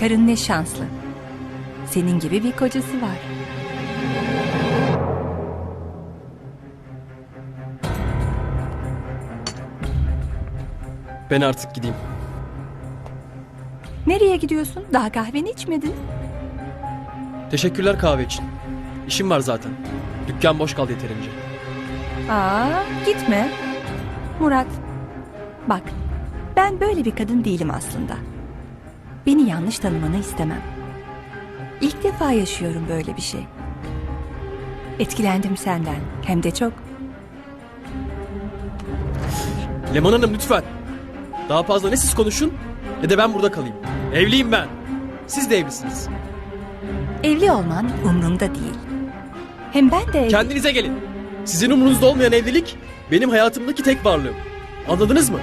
Karın ne şanslı. Senin gibi bir kocası var. Ben artık gideyim. Nereye gidiyorsun? Daha kahveni içmedin. Teşekkürler kahve için. İşim var zaten. Dükkan boş kaldı yeterince. Aa, gitme. Murat, bak ben böyle bir kadın değilim aslında. Beni yanlış tanımanı istemem. İlk defa yaşıyorum böyle bir şey. Etkilendim senden, hem de çok. Leman Hanım lütfen. Daha fazla ne siz konuşun ne de ben burada kalayım. Evliyim ben. Siz de evlisiniz. Evli olman umrumda değil. Hem ben de... Kendinize gelin. Sizin umurunuzda olmayan evlilik benim hayatımdaki tek varlığım. Anladınız mı?